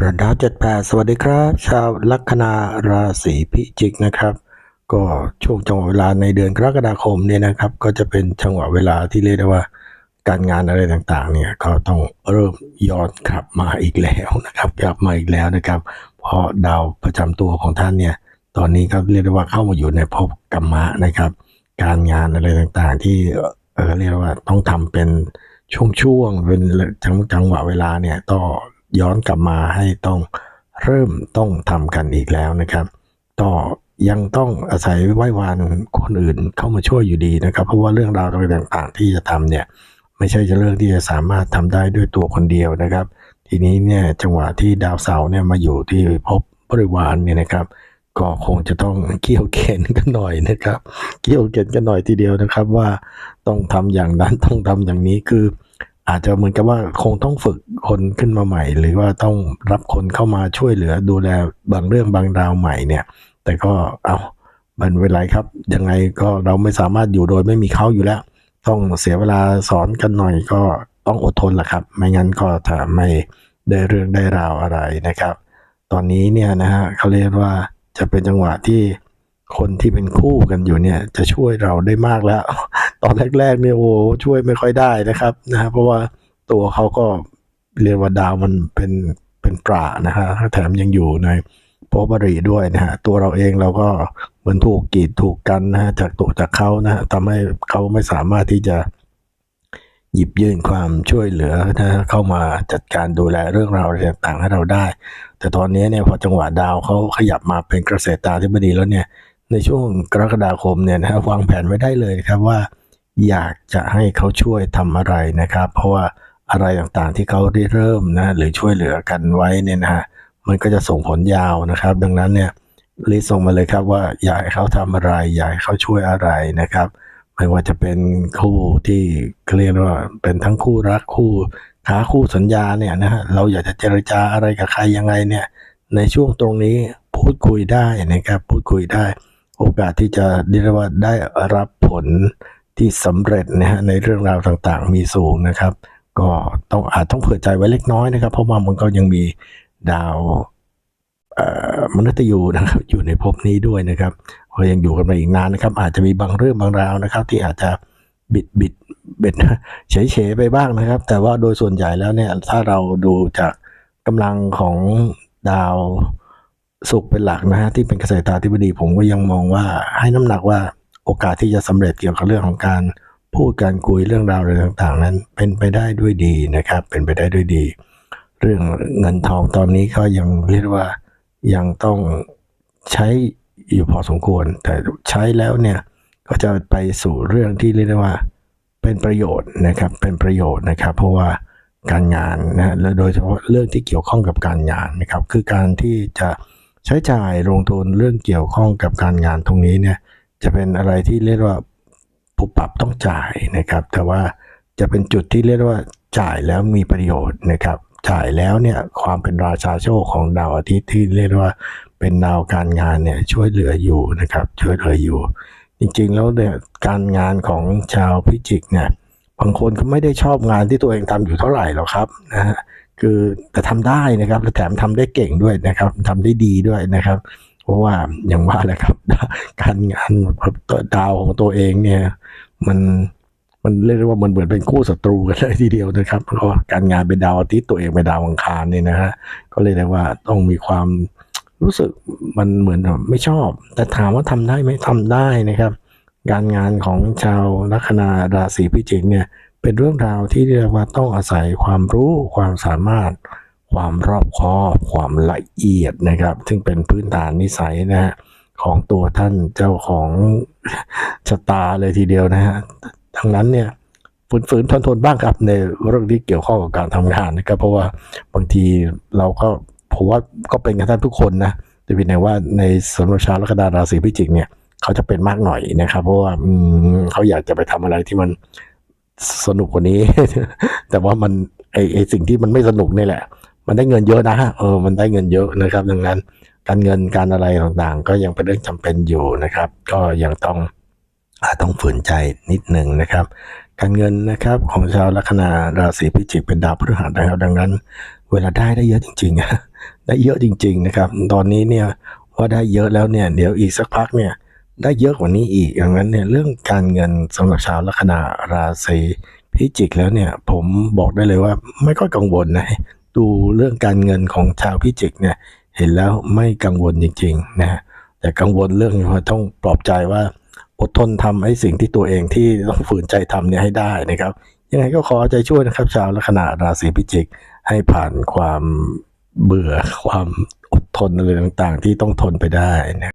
ระดาวเจ็ดแปดสวัสดีครับ ชาวลัคนาราศีพิจิกนะครับ ก็ช่วงจังหวะเวลาในเดือนกรกฎาคมเนี่ยนะครับ ก็จะเป็นจังหวะเวลาที่เรียกได้ว่า การงานอะไรต่างๆ เนี่ยก็ต้องเริ่มย้อนกลับมาอีกแล้วนะครับ กลับมาอีกแล้วนะครับ เพราะดาวประจำตัวของท่านเนี่ย ตอนนี้ก็เรียกได้ว่าเข้ามาอยู่ในภพกรรมะนะครับ การงานอะไรต่างๆ ที่เออเรียกว่าต้องทำเป็นช่วงๆเป็นจังจังหวะเวลาเนี่ยต้อง ย้อนกลับมาให้ต้องเริ่มต้องทำกันอีกแล้วนะครับก็ยังต้องอาศัยไหว้วานคนอื่นเข้ามาช่วยอยู่ดีนะครับ เพราะว่าเรื่องราวต่างๆ ที่จะทำเนี่ยไม่ใช่จะเรื่องที่จะสามารถทำได้ด้วยตัวคนเดียวนะครับ ทีนี้เนี่ยจังหวะที่ดาวเสาร์เนี่ยมาอยู่ที่ภพบริวารเนี่ยนะครับ ก็คงจะต้องเกี่ยวเข็นกันหน่อยนะครับ เกี่ยวเข็นกันหน่อยทีเดียวนะครับว่าต้องทำอย่างนั้นต้องทำอย่างนี้คือ อาจจะเหมือนกับว่าคงต้องฝึกคนขึ้นมาใหม่ หรือว่าต้องรับคนเข้ามาช่วยเหลือดูแลบางเรื่องบางราวใหม่เนี่ย แต่ก็เอามันเป็นไรครับ ยังไงก็เราไม่สามารถอยู่โดยไม่มีเขาอยู่แล้ว ต้องเสียเวลาสอนกันหน่อยก็ต้องอดทนแหละครับ ไม่งั้นก็จะไม่ได้เรื่องได้ราวอะไรนะครับ ตอนนี้เนี่ยนะฮะเขาเรียกว่าจะเป็นจังหวะที่คนที่เป็นคู่กันอยู่เนี่ยจะช่วยเราได้มากแล้ว ตอนแรกๆเนี่ยโอ้ช่วยไม่ค่อยได้นะครับนะฮะเพราะว่าตัวเขาก็เรียกว่าดาวมันเป็นเป็นปรานะฮะแถมยังอยู่ในพบริด้วยนะฮะตัวเราเองเราก็เหมือนถูกกีดถูกกันนะฮะจากตัวจากเขานะฮะทำให้เขาไม่สามารถที่จะหยิบยื่นความช่วยเหลือนะฮะเข้ามาจัดการดูแลเรื่องราวต่างๆให้เราได้ แต่ตอนนี้เนี่ยพอจังหวะดาวเขาขยับมาเป็นเกษตรตาธิบดีแล้วเนี่ยในช่วงกรกฎาคมเนี่ยนะฮะวางแผนไว้ได้เลยครับว่า อยากจะให้เขาช่วยทำอะไรนะครับ เพราะว่าอะไรต่างๆที่เขาได้เริ่มนะหรือช่วยเหลือกันไว้เนี่ยนะฮะมันก็จะส่งผลยาวนะครับ ดังนั้นเนี่ยรีส่งมาเลยครับว่าอยากให้เขาทำอะไร อยากให้เขาช่วยอะไรนะครับ ไม่ว่าจะเป็นคู่ที่เรียกว่าเป็นทั้งคู่รักคู่ค้าคู่สัญญาเนี่ยนะฮะเราอยากจะเจรจาอะไรกับใครยังไงเนี่ย ในช่วงตรงนี้พูดคุยได้นะครับ พูดคุยได้ โอกาสที่จะเรียกว่าได้รับผล ที่สำเร็จนะฮะในเรื่องราวต่างๆ มีสูงนะครับ ก็ต้องอาจต้องเผื่อใจไว้เล็กน้อยนะครับ เพราะว่ามันก็ยังมีดาวมนุษย์ยูนะครับอยู่ในภพนี้ด้วยนะครับก็ยังอยู่กันไปอีกนานนะครับ อาจจะมีบางเรื่องบางราวนะครับ ที่อาจจะบิดบิดเบ็ดเฉยเฉยๆไปบ้างนะครับ แต่ว่าโดยส่วนใหญ่แล้วเนี่ยถ้าเราดูจากกำลังของดาวสุขเป็นหลักนะฮะที่เป็นเกษตราธิบดีผมก็ยังมองว่าให้น้ำหนักว่า โอกาสที่จะสำเร็จเกี่ยวกับเรื่องของการพูดการคุยเรื่องราวอะไรต่างๆ นั้น เป็นไปได้ด้วยดีนะครับ เป็นไปได้ด้วยดี เรื่องเงินทองตอนนี้ก็ยังเรียกว่ายังต้องใช้อยู่พอสมควร แต่ใช้แล้วเนี่ยก็จะไปสู่เรื่องที่เรียกได้ว่าเป็นประโยชน์นะครับ เป็นประโยชน์นะครับ เพราะว่าการงานนะและโดยเฉพาะเรื่องที่เกี่ยวข้องกับการงานนะครับ คือการที่จะใช้จ่ายลงทุนเรื่องเกี่ยวข้องกับการงานตรงนี้เนี่ย จะเป็นอะไรที่เรียกว่าปุบปับต้องจ่ายนะครับ แต่ว่าจะเป็นจุดที่เรียกว่าจ่ายแล้วมีประโยชน์นะครับ จ่ายแล้วเนี่ยความเป็นราชาโชคของดาวอาทิตย์ที่เรียกว่าเป็นดาวการงานเนี่ยช่วยเหลืออยู่นะครับ ช่วยเหลืออยู่ จริงๆแล้วเนี่ยการงานของชาวพิจิกเนี่ยบางคนก็ไม่ได้ชอบงานที่ตัวเองทำอยู่เท่าไหร่หรอกครับนะฮะคือแต่ทำได้นะครับและแถมทำได้เก่งด้วยนะครับทำได้ดีด้วยนะครับ เพราะว่าอย่างว่าแหละครับ การงานดาวของตัวเองเนี่ย มันมันเรียกได้ว่ามันเหมือนเป็นคู่ศัตรูกันเลยทีเดียวนะครับเพราะว่าการงานเป็นดาวอาทิตย์ตัวเองเป็นดาวอังคารเนี่ยนะฮะก็เลยได้ว่าต้องมีความรู้สึกมันเหมือนไม่ชอบ แต่ถามว่าทำได้ไหมทำได้นะครับ การงานของชาวลัคนาราศีพิจิกเนี่ยเป็นเรื่องราวที่เรียกว่าต้องอาศัยความรู้ความสามารถ ความรอบคอบความละเอียดนะครับ ซึ่งเป็นพื้นฐานนิสัยนะฮะของตัวท่านเจ้าของชะตาเลยทีเดียวนะฮะดังนั้นเนี่ยฝืนๆทนทนๆบ้างครับในเรื่องที่เกี่ยวข้องกับการทำงานนะครับ เพราะว่าบางทีเราก็ผมว่าก็เป็นกันท่านทุกคนนะแต่เพียงแต่ว่าในสำหรับชาวลัคนาราศีพิจิกเนี่ยเขาจะเป็นมากหน่อยนะครับ เพราะว่าเขาอยากจะไปทำอะไรที่มันสนุกกว่านี้ แต่ว่ามันไอไอสิ่งที่มันไม่สนุกนี่แหละ มันได้เงินเยอะนะเออมันได้เงินเยอะนะครับดังนั้นการเงินการอะไรต่างๆ ก็ยังเป็นเรื่องจำเป็นอยู่นะครับ ก็ยังต้องอาต้องฝืนใจนิดหนึ่งนะครับ การเงินนะครับของชาวลัคนาราศีพิจิกเป็นดาวพฤหัสนะครับ ดังนั้น เวลาได้ได้เยอะจริงๆได้เยอะจริง ๆนะครับ ตอนนี้เนี่ยว่าได้เยอะแล้วเนี่ยเดี๋ยวอีกสักพักเนี่ยได้เยอะกว่านี้อีกอย่างนั้นเนี่ยเรื่องการเงินสำหรับชาวลัคนาราศีพิจิกแล้วเนี่ยผมบอกได้เลยว่าไม่ค่อยกังวลนะ ดูเรื่องการเงินของชาวพิจิกเนี่ยเห็นแล้วไม่กังวลจริงๆนะแต่กังวลเรื่องว่าต้องปลอบใจว่าอดทนทำไอ้สิ่งที่ตัวเองที่ต้องฝืนใจทำเนี่ยให้ได้นะครับ ยังไงก็ขอใจช่วยนะครับ ชาวลัคนาราศีพิจิก ให้ผ่านความเบื่อความอดทนอะไรต่างๆ ที่ต้องทนไปได้นะ